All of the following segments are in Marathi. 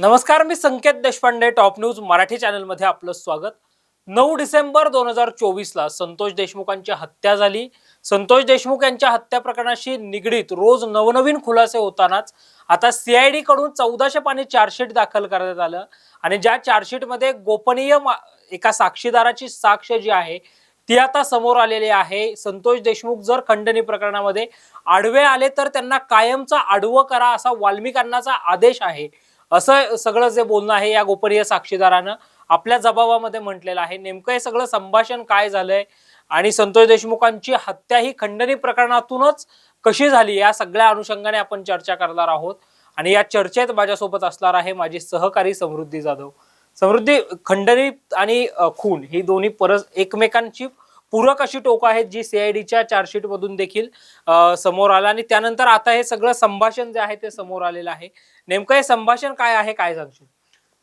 नमस्कार मी संकेत देशपांडे टॉप न्यूज मराठी चॅनलमध्ये आपलं स्वागत. नऊ डिसेंबर दोन हजार चोवीसला संतोष देशमुखांची हत्या झाली. संतोष देशमुख यांच्या हत्या प्रकरणाशी निगडीत रोज नवनवीन खुलासे होतानाच आता सीआयडी कडून चौदाशे पाणी चार्जशीट दाखल करण्यात आलं आणि ज्या चार्जशीटमध्ये गोपनीय मा- एका साक्षीदाराची साक्ष जी आहे ती आता समोर आलेली आहे. संतोष देशमुख जर खंडणी प्रकरणामध्ये आडवे आले तर त्यांना कायमचा आडवं करा असा वाल्मिकांनाचा आदेश आहे. असं सगळं जे बोलणं आहे या गोपनीय साक्षीदारानं आपल्या जबाबामध्ये म्हटलेलं आहे. नेमकं हे सगळं संभाषण काय झालंय? आणि संतोष देशमुखांची हत्या ही खंडणी प्रकरणातूनच कशी झाली या सगळ्या अनुषंगाने आपण चर्चा करणार आहोत. आणि या चर्चेत माझ्यासोबत असणार आहे माझी सहकारी समृद्धी जाधव. समृद्धी खंडणी आणि खून ही दोन्ही परस एकमेकांची पूरक अशी टोकं आहेत जी सीआयडीच्या चार्जशीट मधून देखील समोर आलं. आणि त्यानंतर आता हे सगळं संभाषण जे आहे ते समोर आलेलं आहे. नेमकं हे संभाषण काय आहे काय सांगशील?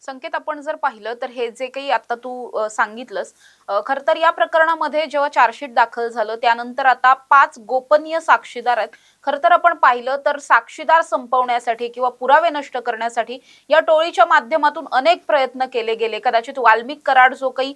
संकेत आपण जर पाहिलं तर हे जे काही आता तू सांगितलंस खर तर या प्रकरणामध्ये जेव्हा चार्जशीट दाखल झालं त्यानंतर आता पाच गोपनीय साक्षीदार आहेत. खर तर आपण पाहिलं तर साक्षीदार संपवण्यासाठी किंवा पुरावे नष्ट करण्यासाठी या टोळीच्या माध्यमातून अनेक प्रयत्न केले गेले. कदाचित वाल्मिक कराड जो काही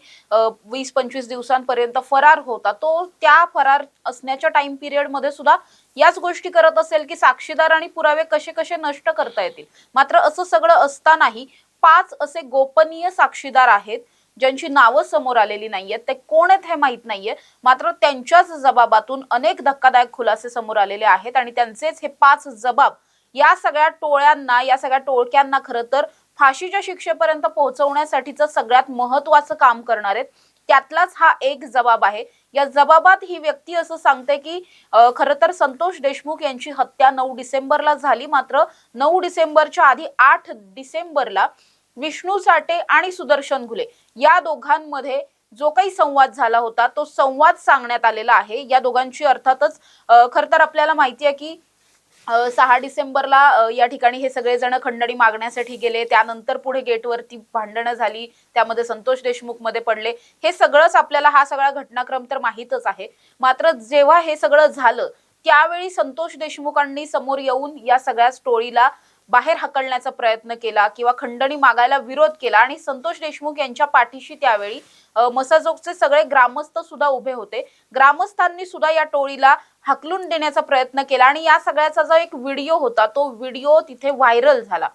वीस पंचवीस दिवसांपर्यंत फरार होता तो त्या फरार असण्याच्या टाइम पिरियडमध्ये सुद्धा याच गोष्टी करत असेल की साक्षीदार आणि पुरावे कसे कसे नष्ट करता येतील. मात्र असं सगळं असतानाही पाच असे गोपनीय साक्षीदार आहेत ज्यांची नावं समोर आलेली नाहीयेत. ते कोण आहेत हे माहीत नाहीये. मात्र त्यांच्याच जबाबातून अनेक धक्कादायक खुलासे समोर आलेले आहेत आणि त्यांचेच हे पाच जबाब या सगळ्या टोळ्यांना या सगळ्या टोळक्यांना खरं तर फाशीच्या शिक्षेपर्यंत पोहोचवण्यासाठीचं सगळ्यात महत्वाचं काम करणार आहेत. त्यातलाच हा एक जबाब आहे. या जबाबात ही व्यक्ती असं सांगते की खरं तर संतोष देशमुख यांची हत्या नऊ डिसेंबरला झाली. मात्र नऊ डिसेंबरच्या आधी आठ डिसेंबरला विष्णू साठे आणि सुदर्शन घुले या दोघांमध्ये जो काही संवाद झाला होता तो संवाद सांगण्यात आलेला आहे. या दोघांची अर्थातच खर खरं तर आपल्याला माहिती आहे की सहा डिसेंबरला या ठिकाणी हे सगळेजण खंडणी मागण्यासाठी गेले. त्यानंतर पुढे गेटवरती भांडणं झाली. त्यामध्ये संतोष देशमुखमध्ये पडले. हे सगळंच आपल्याला हा सगळा घटनाक्रम तर माहीतच आहे. मात्र जेव्हा हे सगळं झालं त्यावेळी संतोष देशमुखांनी समोर येऊन या सगळ्या स्टोरीला बाहेर हकलण्याचा प्रयत्न केला किंवा खंडणी मागायला विरोध केला. आणि संतोष देशमुख यांच्या पाठीशी त्यावेळी मसाजोगचे सगळे ग्रामस्थ सुद्धा उभे होते. ग्रामस्थांनी सुद्धा या टोळीला हकलून देण्याचा प्रयत्न केला. आणि या सगळ्याचा जो एक व्हिडिओ होता तो व्हिडिओ तिथे व्हायरल झाला.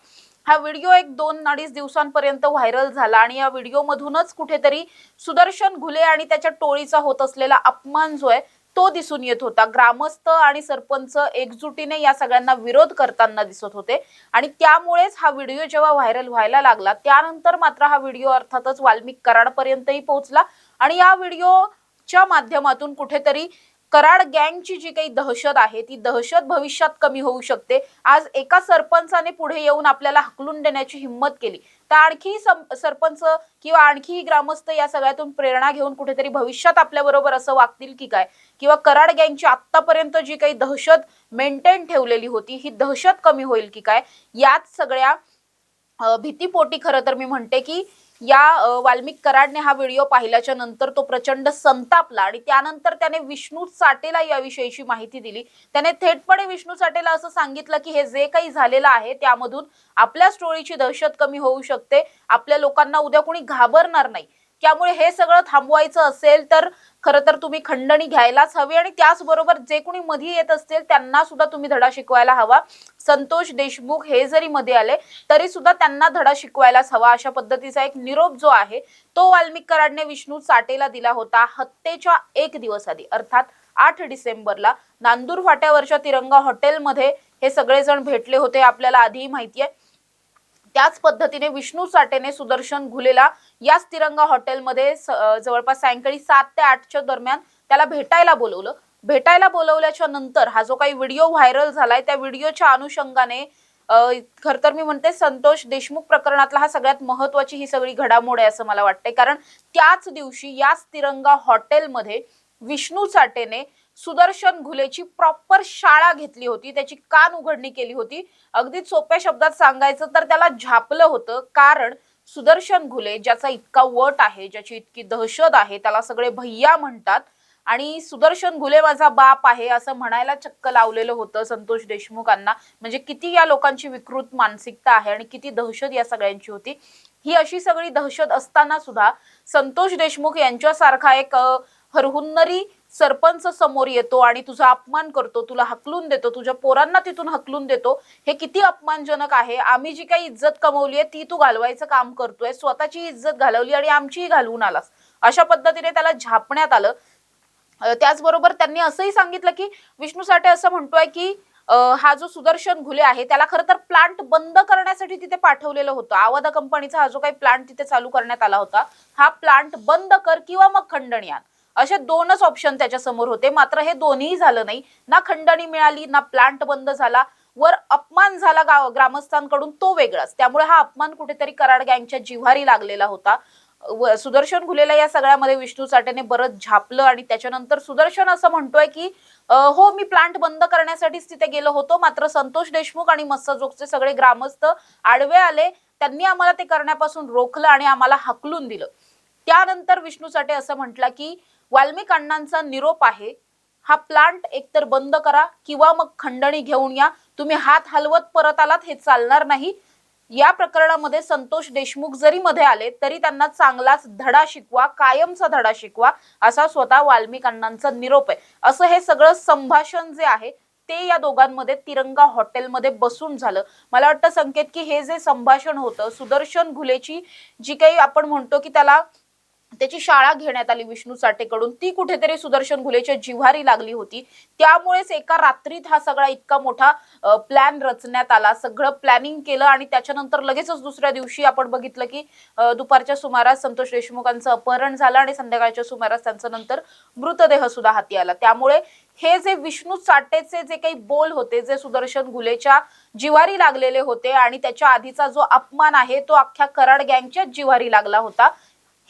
हा व्हिडिओ एक दोन अडीच दिवसांपर्यंत व्हायरल झाला. आणि या व्हिडिओ मधूनच कुठेतरी सुदर्शन घुले आणि त्याच्या टोळीचा होत असलेला अपमान जो आहे तो दिसून येत होता. ग्रामस्थ आणि सरपंच एकजुटीने या सगळ्यांना विरोध करताना दिसत होते. आणि त्यामुळेच हा व्हिडिओ जेव्हा व्हायरल व्हायला लागला त्यानंतर मात्र हा व्हिडिओ अर्थातच वाल्मिक कराडपर्यंतही पोहोचला. आणि या व्हिडिओच्या माध्यमातून कुठेतरी कराड गँगची जी काही दहशत आहे ती दहशत भविष्यात कमी होऊ शकते. आज एका सरपंचाने पुढे येऊन आपल्याला हकलून देण्याची हिंमत केली. तर आणखी सम- सरपंच किंवा आणखी ग्रामस्थ या सगळ्यातून प्रेरणा घेऊन कुठेतरी भविष्यात आपल्या बरोबर असं वागतील की काय? किंवा कराड गँगची आतापर्यंत जी काही दहशत मेंटेन ठेवलेली होती ही दहशत कमी होईल की काय? याच सगळ्या भीतीपोटी खरं तर मी म्हणते की या वाल्मिक कराडने हा व्हिडिओ पाहिल्याच्या नंतर तो प्रचंड संतापला आणि त्यानंतर त्याने विष्णू साटेला याविषयीची माहिती दिली. त्याने थेटपणे विष्णू साटेला असं सांगितलं की हे जे काही झालेलं आहे त्यामधून आपल्या स्टोरीची दहशत कमी होऊ शकते. आपल्या लोकांना उद्या कोणी घाबरणार नाही. त्यामुळे हे सगळं थांबवायचं असेल तर खरं तर तुम्ही खंडणी घ्यायलाच हवी आणि त्याचबरोबर जे कोणी मध्ये येत असतील त्यांना सुद्धा तुम्ही धडा शिकवायला हवा. संतोष देशमुख हे जरी मध्ये आले तरी सुद्धा त्यांना धडा शिकवायलाच हवा. अशा पद्धतीचा एक निरोप जो आहे तो वाल्मिक कराडने विष्णू साटेला दिला होता हत्येच्या एक दिवस आधी अर्थात आठ डिसेंबरला. नांदूर फाट्यावरच्या तिरंगा हॉटेलमध्ये हे सगळेजण भेटले होते आपल्याला आधीही माहिती आहे. त्याच पद्धतीने विष्णू साटेने सुदर्शन घुलेला याच तिरंगा हॉटेलमध्ये जवळपास सायंकाळी सात ते आठच्या दरम्यान त्याला भेटायला बोलवलं. भेटायला बोलवल्याच्या नंतर हा जो काही व्हिडिओ व्हायरल झालाय त्या व्हिडिओच्या अनुषंगाने खर खरं तर मी म्हणते संतोष देशमुख प्रकरणातला हा सगळ्यात महत्वाची ही सगळी घडामोड आहे असं मला वाटतंय. कारण त्याच दिवशी याच तिरंगा हॉटेलमध्ये विष्णू साटेने सुदर्शन घुलेची प्रॉपर शाळा घेतली होती. त्याची कान उघडणी केली होती. अगदी सोप्या शब्दात सांगायचं तर त्याला झापलं होतं. कारण सुदर्शन घुले ज्याचा इतका वट आहे ज्याची इतकी दहशत आहे त्याला सगळे भैया म्हणतात. आणि सुदर्शन घुले माझा बाप आहे असं म्हणायला चक्क लावलेलं होतं संतोष देशमुखांना. म्हणजे किती या लोकांची विकृत मानसिकता आहे आणि किती दहशत या सगळ्यांची होती. ही अशी सगळी दहशत असताना सुद्धा संतोष देशमुख यांच्यासारखा एक हरहुन्नरी सरपंच समोर येतो आणि तुझा अपमान करतो तुला हकलून देतो तुझ्या पोरांना तिथून हकलून देतो हे किती अपमानजनक आहे. आम्ही जी काही इज्जत कमवली आहे ती तू घालवायचं काम करतोय स्वतःची इज्जत घालवली आणि आमचीही घालवून आलास. अशा पद्धतीने त्याला झापण्यात आलं. त्याचबरोबर त्यांनी असंही सांगितलं की विष्णू साठे असं म्हणतोय की हा जो सुदर्शन घुले आहे त्याला खरं तर प्लांट बंद करण्यासाठी तिथे पाठवलेलं होतं. आवादा कंपनीचा हा जो काही प्लांट तिथे चालू करण्यात आला होता हा प्लांट बंद कर किंवा मग खंडण यान असे दोनच ऑप्शन त्याच्यासमोर होते. मात्र हे दोन्ही झालं नाही. ना खंडणी मिळाली ना प्लांट बंद झाला. वर अपमान झाला गाव ग्रामस्थांकडून तो वेगळाच. त्यामुळे हा अपमान कुठेतरी कराड गँगच्या जिव्हारी लागलेला होता. व- सुदर्शन घुलेला या सगळ्यामध्ये विष्णू साठेने बरंच झापलं आणि त्याच्यानंतर सुदर्शन असं म्हणतोय की हो मी प्लांट बंद करण्यासाठीच तिथे गेलो होतो. मात्र संतोष देशमुख आणि मत्स्यजोगचे सगळे ग्रामस्थ आडवे आले. त्यांनी आम्हाला ते करण्यापासून रोखलं आणि आम्हाला हकलून दिलं. त्यानंतर विष्णू साठे असं म्हटलं की वाल्मिक अण्णांचा निरोप आहे. हा प्लांट एकतर बंद करा किंवा मग खंडणी घेऊन या. तुम्ही हात हलवत परत आलात हे चालणार नाही. या प्रकरणामध्ये संतोष देशमुख जरी मध्ये आले तरी त्यांना चांगलाच धडा शिकवा कायमचा धडा शिकवा असा स्वतः वाल्मिक अण्णांचा निरोप आहे. असं हे सगळं संभाषण जे आहे ते या दोघांमध्ये तिरंगा हॉटेलमध्ये बसून झालं. मला वाटतं संकेत की हे जे संभाषण होतं सुदर्शन घुलेची जी काही आपण म्हणतो की त्याला त्याची शाळा घेण्यात आली विष्णू साठेकडून. ती कुठेतरी सुदर्शन घुलेच्या जिव्हारी लागली होती. त्यामुळेच एका रात्रीत हा सगळा इतका मोठा प्लॅन रचण्यात आला. सगळं प्लॅनिंग केलं आणि त्याच्यानंतर लगेचच दुसऱ्या दिवशी आपण बघितलं की दुपारच्या सुमारास संतोष देशमुखांचं अपहरण झालं आणि संध्याकाळच्या सुमारास त्यांचा नंतर मृतदेह सुद्धा हाती आला. त्यामुळे हे जे विष्णू साठेचे जे काही बोल होते जे सुदर्शन घुलेच्या जिवारी लागलेले होते आणि त्याच्या आधीचा जो अपमान आहे तो अख्ख्या कराड गँगच्याच जिवारी लागला होता.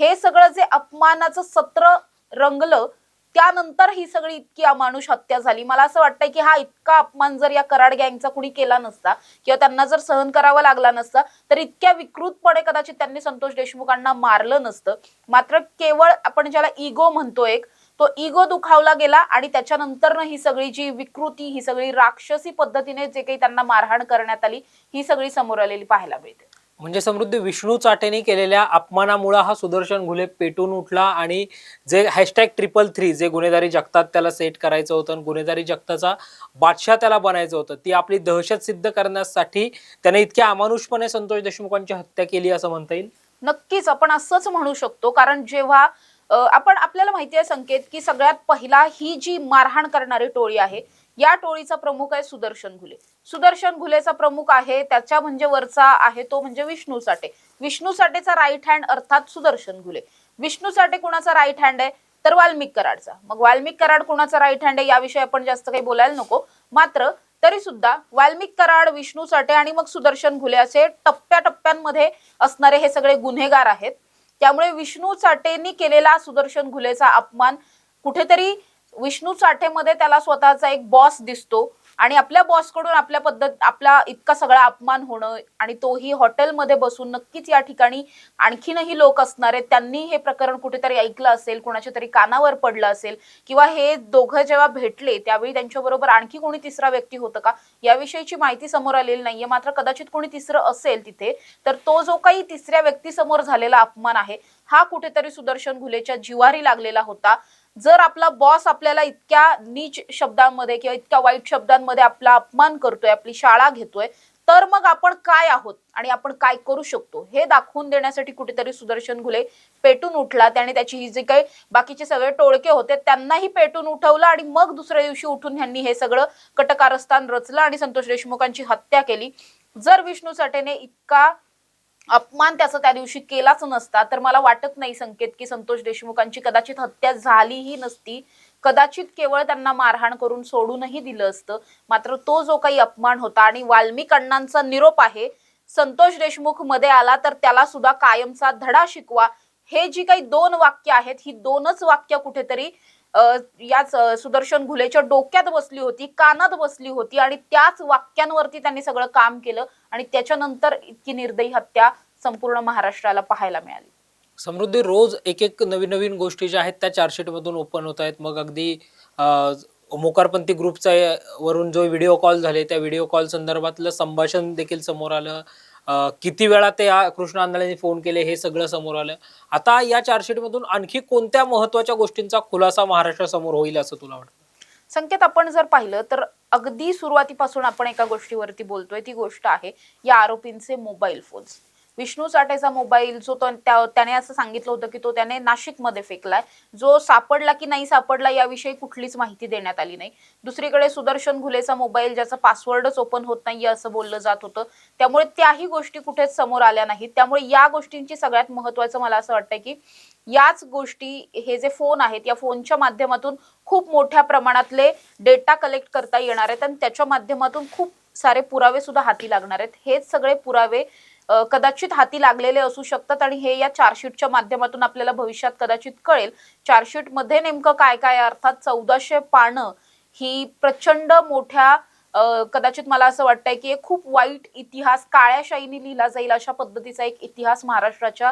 हे सगळं जे अपमानाचं सत्र रंगलं त्यानंतर ही सगळी इतकी अमानुष हत्या झाली. मला असं वाटतंय की हा इतका अपमान जर या कराड गँगचा कुणी केला नसता किंवा त्यांना जर सहन करावा लागला नसता तर इतक्या विकृतपणे कदाचित त्यांनी संतोष देशमुखांना मारलं नसतं. मात्र केवळ आपण ज्याला इगो म्हणतो एक तो इगो दुखावला गेला आणि त्याच्यानंतर ही सगळी जी विकृती ही सगळी राक्षसी पद्धतीने जे काही त्यांना मारहाण करण्यात आली ही सगळी समोर आलेली पाहायला मिळते. म्हणजे समृद्धी विष्णू चाटेने केलेल्या अपमानामुळे हा सुदर्शन घुले पेटून उठला आणि जे हॅशटॅग ट्रिपल थ्री जे गुन्हेगारी जगतात त्याला सेट करायचं होतं आणि गुन्हेगारी जगताचा बादशाह त्याला बनायचं होतं. ती आपली दहशत सिद्ध करण्यासाठी त्याने इतक्या अमानुषपणे संतोष देशमुखांची हत्या केली असं म्हणता येईल? नक्कीच आपण असंच म्हणू शकतो. कारण जेव्हा आपण आपल्याला माहिती आहे संकेत की सगळ्यात पहिला ही जी मारहाण करणारी टोळी आहे या टोळीचा प्रमुख आहे सुदर्शन घुले. सुदर्शन घुलेचा प्रमुख आहे त्याच्या म्हणजे वरचा आहे तो म्हणजे विष्णू साठे. विष्णू साठेचा राईट हँड अर्थात सुदर्शन घुले. विष्णू साठे कुणाचा राईट हँड आहे? तर वाल्मिक कराडचा. मग वाल्मिक कराड कुणाचा राईट हँड आहे याविषयी आपण जास्त काही बोलायला नको. मात्र तरी सुद्धा वाल्मिक कराड विष्णू साठे आणि मग सुदर्शन घुले असे टप्प्या टप्प्यांमध्ये असणारे हे सगळे गुन्हेगार आहेत. त्यामुळे विष्णू चाटेंनी केलेला सुदर्शन घुलेचा अपमान कुठेतरी विष्णू साठेमध्ये त्याला स्वतःचा एक बॉस दिसतो आणि आपल्या बॉसकडून आपल्या पद्धत आपला इतका सगळा अपमान होणं आणि तोही हॉटेलमध्ये बसून नक्कीच या ठिकाणी आणखीनही लोक असणार आहेत. त्यांनी हे प्रकरण कुठेतरी ऐकलं असेल कुणाच्या तरी कानावर पडलं असेल किंवा हे दोघं जेव्हा भेटले त्यावेळी त्यांच्याबरोबर आणखी कोणी तिसरा व्यक्ती होतं का? याविषयीची माहिती समोर आलेली नाहीये. मात्र कदाचित कोणी तिसरं असेल तिथे तर तो जो काही तिसऱ्या व्यक्तीसमोर झालेला अपमान आहे हा कुठेतरी सुदर्शन घुलेच्या जिवारी लागलेला होता. जर आपला बॉस आपल्याला इतक्या नीच शब्दांमध्ये किंवा इतक्या वाईट शब्दांमध्ये आपला अपमान करतोय आपली शाळा घेतोय तर मग आपण काय आहोत आणि आपण काय करू शकतो? हे दाखवून देण्यासाठी कुठेतरी सुदर्शन घुले पेटून उठला त्याने त्याची ही जे काही बाकीचे सगळे टोळके होते त्यांनाही पेटून उठवलं आणि मग दुसऱ्या दिवशी उठून ह्यांनी हे सगळं कटकारस्थान रचलं आणि संतोष देशमुखांची हत्या केली. जर विष्णू साठेने इतका अपमान त्याचा त्या दिवशी केलाच नसता. तर मला वाटत नाही संकेत की संतोष देशमुखांची कदाचित हत्या झालीही नसती. कदाचित केवळ त्यांना मारहाण करून सोडूनही दिलं असतं. मात्र तो जो काही अपमान होता आणि वाल्मिक अण्णांचा निरोप आहे संतोष देशमुखमध्ये आला तर त्याला सुद्धा कायमचा धडा शिकवा. हे जी काही दोन वाक्य आहेत ही दोनच वाक्य कुठेतरी याच सुदर्शन घुलेच्या डोक्यात बसली होती कानात बसली होती आणि त्याच वाक्यांवरती त्यांनी सगळं काम केलं आणि त्याच्यानंतर इतकी निर्दयी हत्या संपूर्ण महाराष्ट्राला पाहायला मिळाली. समृद्धी रोज एक एक नवीन नवीन गोष्टी ज्या आहेत त्या चार्जशीट मधून ओपन होत आहेत. मग अगदी मोकारपंथी ग्रुपचा वरून जो व्हिडिओ कॉल झाले त्या व्हिडिओ कॉल संदर्भातलं संभाषण देखील समोर आलं. किती वेळा ते या कृष्ण आंधळेंनी फोन केले हे सगळं समोर आलं. आता या चार्जशीट मधून आणखी कोणत्या महत्त्वाच्या गोष्टींचा खुलासा महाराष्ट्रासमोर होईल असं तुला वाटतं? संकेत आपण जर पाहिलं तर अगदी सुरुवातीपासून आपण एका गोष्टीवरती बोलतोय ती गोष्ट आहे या आरोपींचे मोबाईल फोन्स विष्णू साठेचा मोबाईल जो त्याने असं सांगितलं होतं की तो त्याने नाशिकमध्ये फेकलाय. जो सापडला की नाही सापडला याविषयी कुठलीच माहिती देण्यात आली नाही. दुसरीकडे सुदर्शन घुलेचा मोबाईल ज्याचा पासवर्डच ओपन होत नाहीये असं बोललं जात होतं. त्यामुळे त्याही गोष्टी कुठेच समोर आल्या नाहीत. त्यामुळे या गोष्टींची सगळ्यात महत्वाचं मला असं वाटतं की याच गोष्टी हे जे फोन आहेत या फोनच्या माध्यमातून खूप मोठ्या प्रमाणातले डेटा कलेक्ट करता येणार आहेत आणि त्याच्या माध्यमातून खूप सारे पुरावे सुद्धा हाती लागणार आहेत. हेच सगळे पुरावे कदाचित हाती लागलेले असू शकतात आणि हे या चार्जशीटच्या माध्यमातून आपल्याला भविष्यात कदाचित कळेल. चार्जशीटमध्ये नेमकं काय काय अर्थात चौदाशे पानं ही प्रचंड मोठ्या कदाचित मला असं वाटतंय की एक खूप वाईट इतिहास काळ्या शाईने लिहिला जाईल अशा पद्धतीचा एक इतिहास महाराष्ट्राच्या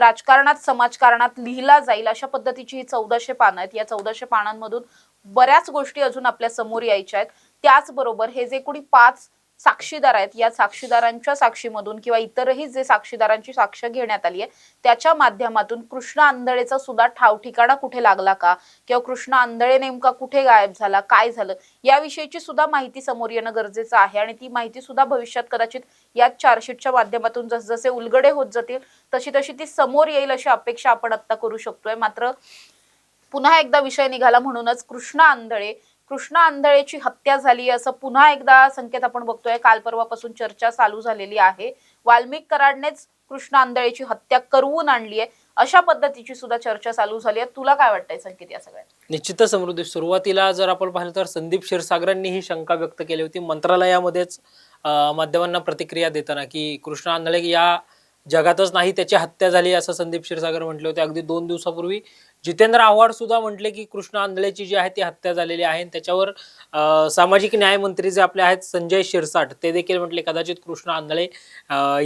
राजकारणात समाजकारणात लिहिला जाईल अशा पद्धतीची ही चौदाशे पानं आहेत. या चौदाशे पानांमधून बऱ्याच गोष्टी अजून आपल्यासमोर यायच्या आहेत. त्याचबरोबर हे जे कोणी पाच साक्षीदार आहेत. या साक्षीदारांच्या साक्षीमधून किंवा इतरही जे साक्षीदारांची साक्ष घेण्यात आली आहे त्याच्या माध्यमातून कृष्ण आंधळेचा सुद्धा ठाव ठिकाणा कुठे लागला का? किंवा कृष्ण आंधळे नेमका कुठे गायब झाला? काय झालं? याविषयीची सुद्धा माहिती समोर येणं गरजेचं आहे आणि ती माहिती सुद्धा भविष्यात कदाचित या चार्जशीटच्या माध्यमातून जसजसे उलगडे होत जातील तशी तशी ती समोर येईल अशी अपेक्षा आपण आता करू शकतोय. मात्र पुन्हा एकदा विषय निघाला म्हणूनच कृष्ण आंधळे कृष्णा आंधळेची हत्या झाली असं पुन्हा एकदा संकेत आपण बघतोय. काल परवापासून चर्चा चालू झालेली आहे. वाल्मिक कराडनेच कृष्णा आंधळेची हत्या करवून आणली आहे. अशा पद्धतीची सुद्धा चर्चा चालू झाली आहे. तुला काय वाटतंय संकेत या सगळ्या निश्चितच समृद्धी. सुरुवातीला जर आपण पाहिलं तर संदीप क्षीरसागरांनी ही शंका व्यक्त केली होती. मंत्रालयामध्येच माध्यमांना प्रतिक्रिया देताना की कृष्णा आंधळे या जगातच नाही त्याची हत्या झाली असं संदीप क्षीरसागर म्हटले होते. अगदी दोन दिवसापूर्वी जितेंद्र आव्हाड सुद्धा म्हटले की कृष्ण आंधळेची जी आहे ती हत्या झालेली आहे. त्याच्यावर सामाजिक न्याय मंत्री जे आपले आहेत संजय शिरसाट ते देखील म्हटले कदाचित कृष्ण आंधळे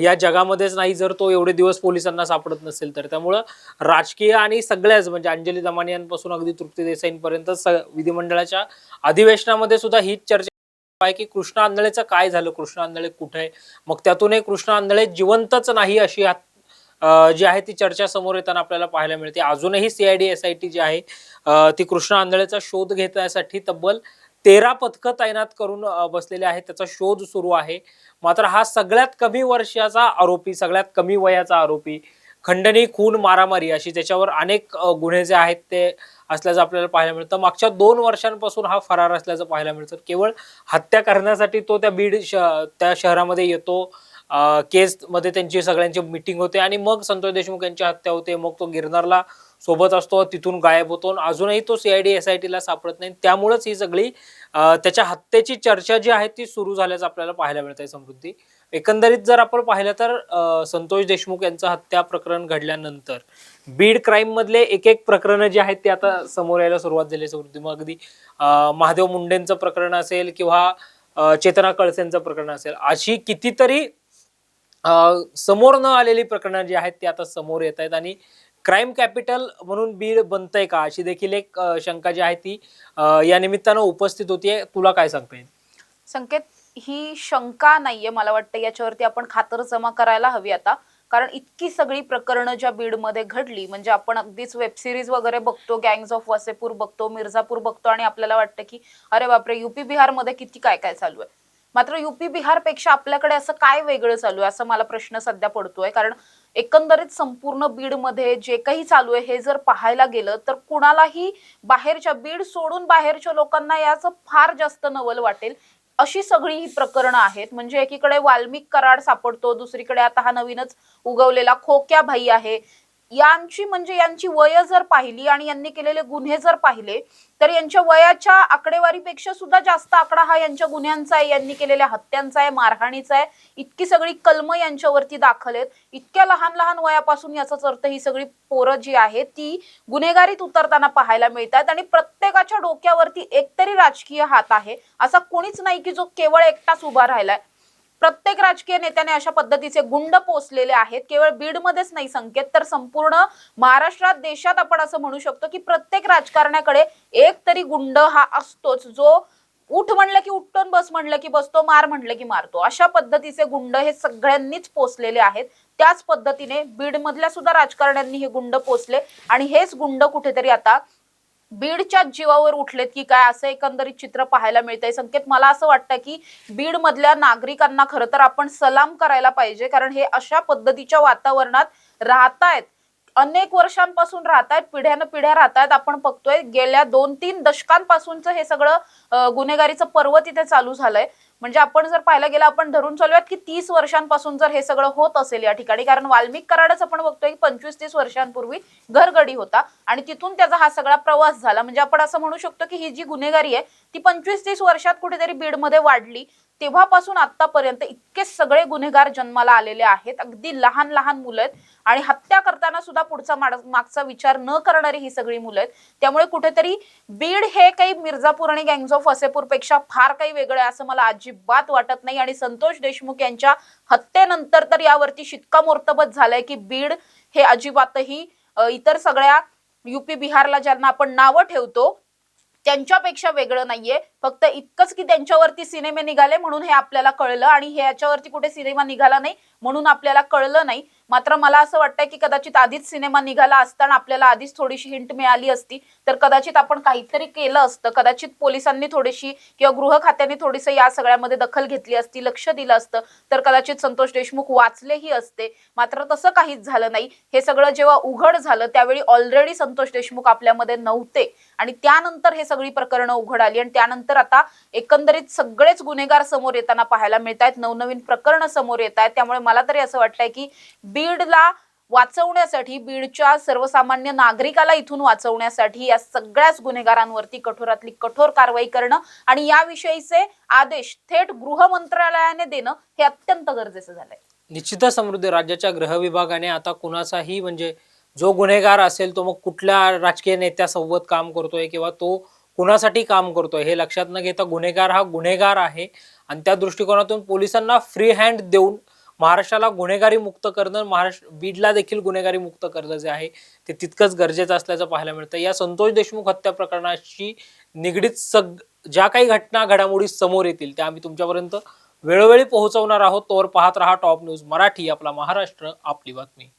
या जगामध्येच नाही जर तो एवढे दिवस पोलिसांना सापडत नसेल तर. त्यामुळं राजकीय आणि सगळ्याच म्हणजे अंजली दमानियांपासून अगदी तृप्ती देसाईंपर्यंत स विधिमंडळाच्या अधिवेशनामध्ये सुद्धा हीच चर्चा आहे की कृष्ण आंधळेचं काय झालं? कृष्ण आंधळे कुठे? आहे मग त्यातूनही कृष्ण आंधळे जिवंतच नाही अशी जी आहे ती चर्चा समोर येताना आपल्याला पाहायला मिळते. अजूनही सीआयडी एस आय टी जी आहे ती कृष्ण आंधळेचा शोध घेण्यासाठी तब्बल तेरा पथकं तैनात करून बसलेले आहेत. त्याचा शोध सुरू आहे. मात्र हा सगळ्यात कमी वर्षाचा आरोपी सगळ्यात कमी वयाचा आरोपी खंडणी खून मारामारी अशी त्याच्यावर अनेक गुन्हे जे आहेत ते असल्याचं आपल्याला पाहायला मिळतं. मागच्या दोन वर्षांपासून हा फरार असल्याचं पाहायला मिळतं. केवळ हत्या करण्यासाठी तो त्या बीड श त्या शहरामध्ये येतो. केसमध्ये त्यांची सगळ्यांची मिटिंग होते आणि मग संतोष देशमुख यांची हत्या होते. मग तो गिरनारला सोबत असतो. तिथून गायब होतो. आणि अजूनही तो सीआयडी एस आय टीला सापडत नाही. त्यामुळेच ही सगळी त्याच्या हत्येची चर्चा जी आहे ती सुरू झाल्याचं आपल्याला पाहायला मिळत आहे समृद्धी. एकंदरीत जर आपण पाहिलं तर संतोष देशमुख यांचं हत्या प्रकरण घडल्यानंतर बीड क्राईम मधले एक एक प्रकरण जे आहेत ते आता समोर यायला सुरुवात झाली समृद्धी मग अगदी महादेव मुंडेंचं प्रकरण असेल किंवा चेतना कळसेंचं प्रकरण असेल अशी कितीतरी समोर न आलेली प्रकरणं जी आहेत ती आता समोर येत आहेत. आणि क्राईम कॅपिटल म्हणून बीड बनतंय का? अशी देखील एक शंका जी आहे ती या निमित्तानं उपस्थित होतीये. तुला काय सांगता येईल? संकेत? ही शंका नाहीये मला वाटतं याच्यावरती आपण खातर जमा करायला हवी आता. कारण इतकी सगळी प्रकरणं ज्या बीडमध्ये घडली म्हणजे आपण अगदीच वेबसिरीज वगैरे बघतो गँग्स ऑफ वसेपूर बघतो मिर्झापूर बघतो आणि आपल्याला वाटतं की अरे बापरे युपी बिहारमध्ये किती काय काय चालू आहे? मात्र युपी बिहारपेक्षा आपल्याकडे असं काय वेगळं चालू आहे? असं मला प्रश्न सध्या पडतोय. कारण एकंदरीत संपूर्ण बीडमध्ये जे काही चालू आहे हे जर पाहायला गेलं तर कुणालाही बाहेरच्या बीड सोडून बाहेरच्या लोकांना याचं फार जास्त नवल वाटेल. अशी सगळी ही प्रकरणं आहेत. म्हणजे एकीकडे वाल्मिक कराड सापडतो दुसरीकडे आता हा नवीनच उगवलेला खोक्या भाई आहे. यांची म्हणजे यांची वय जर पाहिली आणि यांनी केलेले गुन्हे जर पाहिले तर यांच्या वयाच्या आकडेवारीपेक्षा सुद्धा जास्त आकडा हा यांच्या गुन्ह्यांचा आहे. यांनी केलेल्या हत्यांचा आहे मारहाणीचा आहे. इतकी सगळी कलम यांच्यावरती दाखल आहेत. इतक्या लहान लहान वयापासून याचाच अर्थ ही सगळी पोरं जी आहेत ती गुन्हेगारीत उतरताना पाहायला मिळतात आणि प्रत्येकाच्या डोक्यावरती एकतरी राजकीय हात आहे. असा कोणीच नाही की जो केवळ एकटाच उभा राहिलाय. प्रत्येक राजकीय नेत्याने अशा पद्धतीचे गुंड पोचलेले आहेत. केवळ बीडमध्येच नाही संकेत तर संपूर्ण महाराष्ट्रात देशात आपण असं म्हणू शकतो की प्रत्येक राजकारण्याकडे एक तरी गुंड हा असतोच. जो उठ म्हणलं की उठतो बस म्हणलं की बसतो मार म्हणलं की मारतो. अशा पद्धतीचे गुंड हे सगळ्यांनीच पोचलेले आहेत. त्याच पद्धतीने बीडमधल्या सुद्धा राजकारण्यांनी हे गुंड पोचले आणि हेच गुंड कुठेतरी आता बीडच्या जीवावर उठलेत की काय असं एकंदरीत चित्र पाहायला मिळतंय. संकेत मला असं वाटतं की बीड मधल्या नागरिकांना खरं तर आपण सलाम करायला पाहिजे कारण हे अशा पद्धतीच्या वातावरणात राहतायत. अनेक वर्षांपासून राहतायत पिढ्यानं पिढ्या राहतायत. आपण बघतोय गेल्या दोन तीन दशकांपासूनच हे सगळं गुन्हेगारीचं पर्व तिथे चालू झालंय. म्हणजे आपण जर पाहायला गेलं आपण धरून चालूयात की तीस वर्षांपासून जर हे सगळं होत असेल या ठिकाणी कारण वाल्मिक कराडच आपण बघतोय की पंचवीस तीस वर्षांपूर्वी घरगडी होता आणि तिथून त्याचा हा सगळा प्रवास झाला. म्हणजे आपण असं म्हणू शकतो की ही जी गुन्हेगारी आहे ती पंचवीस तीस वर्षात कुठेतरी बीडमध्ये वाढली. तेव्हापासून आतापर्यंत इतके सगळे गुन्हेगार जन्माला आलेले आहेत. अगदी लहान लहान मुलं आहेत. आणि हत्या करताना सुद्धा पुढचा मागचा विचार न करणारी ही सगळी मुलं आहेत. त्यामुळे कुठेतरी बीड हे काही मिर्झापूर आणि गँग्स ऑफ वसेपूरपेक्षा फार काही वेगळं आहे असं मला अजिबात वाटत नाही. आणि संतोष देशमुख यांच्या हत्येनंतर तर यावरती शिक्कामोर्तबच झालंय की बीड हे अजिबातही इतर सगळ्या युपी बिहारला ज्यांना आपण नावं ठेवतो त्यांच्यापेक्षा वेगळं नाहीये. फक्त इतकंच की त्यांच्यावरती सिनेमे निघाले म्हणून हे आपल्याला कळलं आणि हे याच्यावरती कुठे सिनेमा निघाला नाही. म्हणून आपल्याला कळलं नाही. मात्र मला असं वाटतंय की कदाचित आधीच सिनेमा निघाला असताना आपल्याला आधीच थोडीशी हिंट मिळाली असती तर कदाचित आपण काहीतरी केलं असतं. कदाचित पोलिसांनी थोडीशी किंवा गृह खात्याने थोडीसं या सगळ्यामध्ये दखल घेतली असती लक्ष दिलं असतं तर कदाचित संतोष देशमुख वाचलेही असते. मात्र तसं काहीच झालं नाही. हे सगळं जेव्हा उघड झालं त्यावेळी ऑलरेडी संतोष देशमुख आपल्यामध्ये नव्हते. आणि त्यानंतर हे सगळी प्रकरणं उघड आली आणि त्यानंतर आता एकंदरीत सगळेच गुन्हेगार समोर येताना पाहायला मिळत आहेत नवनवीन प्रकरणं समोर येत आहेत त्यामुळे मला तरी असं वाटतंय की बीडला वाचवण्यासाठी बीडच्या सर्वसामान्य नागरिकाला इथून वाचवण्यासाठी या सगळ्याच गुन्हेगारांवरती कठोरातली कठोर कारवाई करणं आणि याविषयीचे आदेश थेट गृह मंत्रालयाने देणं हे अत्यंत गरजेचं झालंय. निश्चित समृद्धी राज्याच्या गृह विभागाने आता कुणाचाही म्हणजे जो गुन्हेगार असेल तो मग कुठल्या राजकीय नेत्यासोबत काम करतोय किंवा तो कुणासाठी काम करतोय हे लक्षात न घेता गुन्हेगार हा गुन्हेगार आहे आणि त्या दृष्टिकोनातून पोलिसांना फ्री हँड देऊन महाराष्ट्राला गुन्हेगारी मुक्त करणं महाराष्ट्र बीडला देखील गुन्हेगारी मुक्त करणं जे आहे ते तितकंच गरजेचं असल्याचं पाहायला मिळतं. या संतोष देशमुख हत्या प्रकरणाशी निगडीत सग ज्या काही घटना घडामोडी समोर येतील त्या आम्ही तुमच्यापर्यंत वेळोवेळी पोहोचवणार आहोत. तोवर पाहत रहा टॉप न्यूज मराठी आपला महाराष्ट्र आपली बातमी.